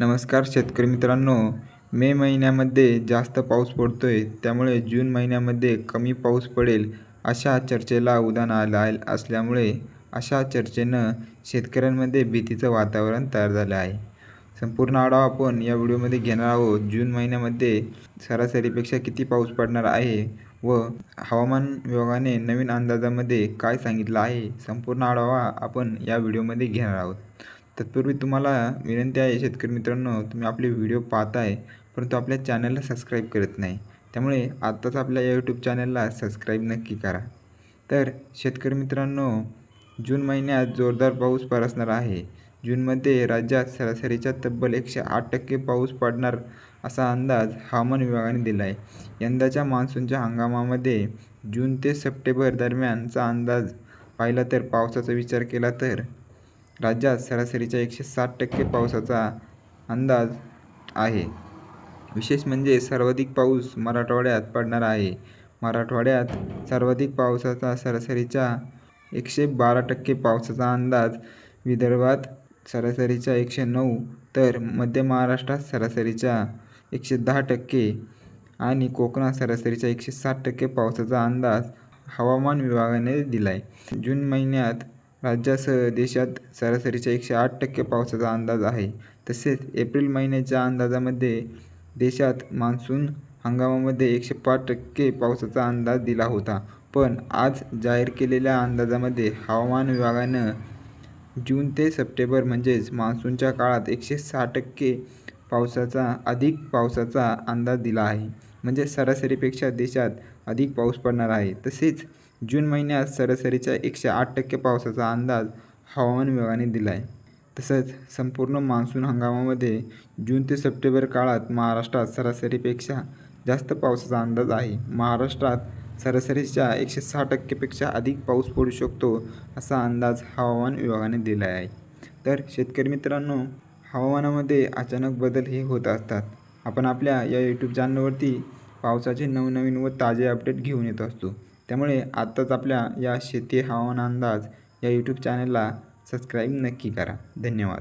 नमस्कार शेतकरी मित्रांनो. मे महिन्यामध्ये जास्त पाऊस पडतो आहे त्यामुळे जून महिन्यामध्ये कमी पाऊस पडेल अशा चर्चेला उदाहरण आला असल्यामुळे अशा चर्चेनं शेतकऱ्यांमध्ये भीतीचं वातावरण तयार झालं आहे. संपूर्ण आढावा आपण या व्हिडिओमध्ये घेणार आहोत. जून महिन्यामध्ये सरासरीपेक्षा किती पाऊस पडणार आहे व हवामान विभागाने नवीन अंदाजामध्ये काय सांगितलं आहे संपूर्ण आढावा आपण या व्हिडिओमध्ये घेणार आहोत. तत्पूर्वी तुम्हाला विनंती आहे शेतकरी मित्रांनो तुम्ही आपले व्हिडिओ पाहताय परंतु आपल्या चॅनलला सबस्क्राईब करत नाही. त्यामुळे आत्ताच आपल्या या यूट्यूब चॅनलला सबस्क्राईब नक्की करा. तर शेतकरी मित्रांनो जून महिन्यात जोरदार पाऊस बरसणार आहे. जूनमध्ये राज्यात सरासरीच्या तब्बल एकशे आठ टक्के पाऊस पडणार असा अंदाज हवामान विभागाने दिला आहे यंदाच्या मान्सूनच्या हंगामामध्ये जून ते सप्टेंबर दरम्यानचा अंदाज पाहिला तर पावसाचा विचार केला तर राज्यात सरासरीच्या एकशे साठ टक्के पावसाचा अंदाज आहे. विशेष म्हणजे सर्वाधिक पाऊस मराठवाड्यात पडणार आहे. मराठवाड्यात सर्वाधिक पावसाचा सरासरीच्या एकशे बारा टक्के पावसाचा अंदाज विदर्भात सरासरीच्या एकशे नऊ तर मध्य महाराष्ट्रात सरासरीच्या एकशे दहा टक्के आणि कोकणात सरासरीच्या एकशे साठ टक्के पावसाचा अंदाज हवामान विभागाने दिला आहे जून महिन्यात राज्यासह देशात सरासरीच्या एकशे आठ टक्के पावसाचा अंदाज आहे. तसेच एप्रिल महिन्याच्या अंदाजामध्ये देशात मान्सून हंगामामध्ये एकशे पाच टक्के पावसाचा अंदाज दिला होता. पण आज जाहीर केलेल्या अंदाजामध्ये हवामान विभागानं जून ते सप्टेंबर म्हणजेच मान्सूनच्या काळात एकशे सहा टक्के पावसाचा अधिक पावसाचा अंदाज दिला आहे. म्हणजे सरासरीपेक्षा देशात अधिक पाऊस पडणार आहे. तसेच जून महिन्यात सरासरीच्या एकशे आठ टक्के पावसाचा अंदाज हवामान विभागाने दिला आहे तसंच संपूर्ण मान्सून हंगामामध्ये जून ते सप्टेंबर काळात महाराष्ट्रात सरासरीपेक्षा जास्त पावसाचा अंदाज आहे. महाराष्ट्रात सरासरीच्या एकशे सहा टक्केपेक्षा अधिक पाऊस पडू शकतो असा अंदाज हवामान विभागाने दिला आहे तर शेतकरी मित्रांनो हवामानामध्ये अचानक बदल हे होत असतात. आपण आपल्या या यूट्यूब चॅनलवरती पावसाचे नवनवीन व ताजे अपडेट घेऊन येत असतो. त्यामुळे आत्ताच आपल्या या शेती हवामान अंदाज या यूट्यूब चॅनलला सबस्क्राईब नक्की करा. धन्यवाद.